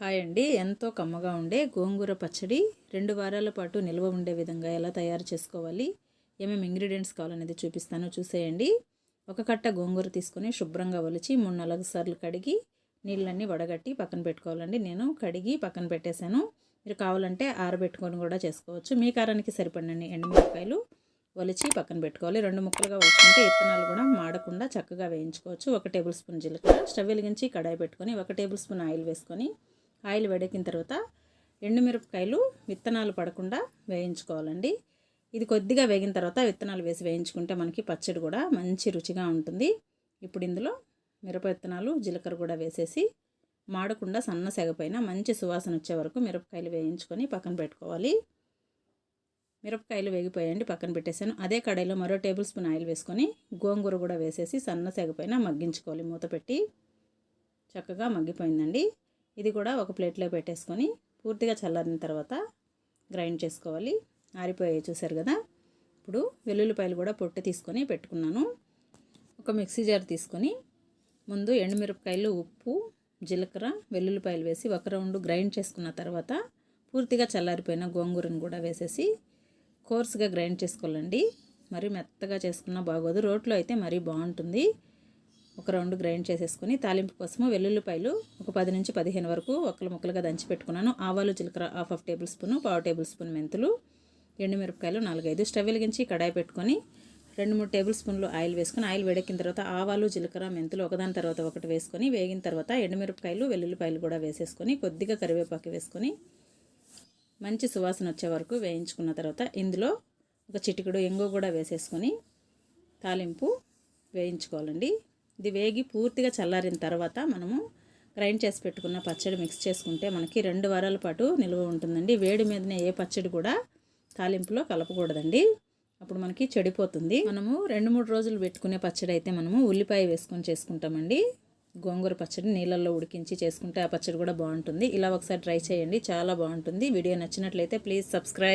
Hi అండి. ఎంతో కమ్మగా ఉండే గోంగూర పచ్చడి రెండు వారాల పాటు నిల్వ ఉండే విధంగా ఎలా తయారు చేసుకోవాలి? ఏమేమి ఇంగ్రీడియంట్స్ కావాలనేది చూపిస్తాను. చూసేయండి. ఒక కట్ట గోంగూర తీసుకొని శుభ్రంగా ఒలిచి మూడు నాలుగు సార్లు కడిగి నీళ్ళన్నీ వడగట్టి పక్కన పెట్టుకోవాలండి. నేను కడిగి పక్కన పెట్టేశాను. మీరు కావాలంటే ఆరబెట్టుకొని కూడా చేసుకోవచ్చు. మీ కారానికి సరిపడినన్ని ఎండుమిరపకాయలు ఒలిచి పక్కన పెట్టుకోవాలి. రెండు ముక్కలుగా వలుచుకుంటే విత్తనాలు కూడా మాడకుండా చక్కగా వేయించుకోవచ్చు. ఒక టేబుల్ స్పూన్ జీలకర్ర స్టవ్ వెలిగించి కడాయి పెట్టుకొని ఒక టేబుల్ స్పూన్ ఆయిల్ వేసుకొని ఆయిల్ వేడెక్కిన తర్వాత ఎండుమిరపకాయలు విత్తనాలు పడకుండా వేయించుకోవాలండి. ఇది కొద్దిగా వేగిన తర్వాత విత్తనాలు వేసి వేయించుకుంటే మనకి పచ్చడి కూడా మంచి రుచిగా ఉంటుంది. ఇప్పుడు ఇందులో మిరప విత్తనాలు జీలకర్ర కూడా వేసేసి మాడకుండా సన్న సెగపైన మంచి సువాసన వచ్చే వరకు మిరపకాయలు వేయించుకొని పక్కన పెట్టుకోవాలి. మిరపకాయలు వేగిపోయండి పక్కన పెట్టేశాను. అదే కడాయిలో మరో టేబుల్ స్పూన్ ఆయిల్ వేసుకొని గోంగూర కూడా వేసేసి సన్న సెగపైన మగ్గించుకోవాలి మూత పెట్టి. చక్కగా మగ్గిపోయిందండి. ఇది కూడా ఒక ప్లేట్లో పెట్టేసుకొని పూర్తిగా చల్లారిన తర్వాత గ్రైండ్ చేసుకోవాలి. ఆరిపోయాయి చూసారు కదా? ఇప్పుడు వెల్లుల్లిపాయలు కూడా పొట్టు తీసుకొని పెట్టుకున్నాను. ఒక మిక్సీ జార్ తీసుకొని ముందు ఎండుమిరపకాయలు ఉప్పు జీలకర్ర వెల్లుల్లిపాయలు వేసి ఒక రౌండ్ గ్రైండ్ చేసుకున్న తర్వాత పూర్తిగా చల్లారిపోయిన గోంగూరను కూడా వేసేసి కోర్స్గా గ్రైండ్ చేసుకోవాలండి. మరి మెత్తగా చేసుకున్న బాగోదు. రోట్లో అయితే మరీ బాగుంటుంది. ఒక రౌండ్ గ్రైండ్ చేసేసుకొని తాలింపు కోసము వెల్లుల్లిపాయలు ఒక పది నుంచి పదిహేను వరకు ఒక్కలు ముక్కలుగా దంచి పెట్టుకున్నాను. ఆవాలు జీలకర్ర హాఫ్ హాఫ్ టేబుల్ స్పూన్ పావు టేబుల్ స్పూన్ మెంతులు ఎండుమిరపకాయలు నాలుగైదు. స్టవ్ వెలిగించి కడాయి పెట్టుకొని రెండు మూడు టేబుల్ స్పూన్లు ఆయిల్ వేసుకొని ఆయిల్ వేడెక్కిన తర్వాత ఆవాలు జీలకర్ర మెంతులు ఒకదాని తర్వాత ఒకటి వేసుకొని వేగిన తర్వాత ఎండుమిరపకాయలు వెల్లుల్లిపాయలు కూడా వేసేసుకొని కొద్దిగా కరివేపాకు వేసుకొని మంచి సువాసన వచ్చే వరకు వేయించుకున్న తర్వాత ఇందులో ఒక చిటికెడు ఎంగు కూడా వేసేసుకొని తాలింపు వేయించుకోవాలండి. ఇది వేగి పూర్తిగా చల్లారిన తర్వాత మనము గ్రైండ్ చేసి పెట్టుకున్న పచ్చడి మిక్స్ చేసుకుంటే మనకి రెండు వారాల పాటు నిల్వ ఉంటుందండి. వేడి మీదనే ఏ పచ్చడి కూడా తాలింపులో కలపకూడదండి. అప్పుడు మనకి చెడిపోతుంది. మనము రెండు మూడు రోజులు పెట్టుకునే పచ్చడి అయితే మనము ఉల్లిపాయ వేసుకొని చేసుకుంటామండి. గోంగూర పచ్చడి నీళ్ళల్లో ఉడికించి చేసుకుంటే ఆ పచ్చడి కూడా బాగుంటుంది. ఇలా ఒకసారి ట్రై చేయండి. చాలా బాగుంటుంది. వీడియో నచ్చినట్లయితే ప్లీజ్ సబ్స్క్రైబ్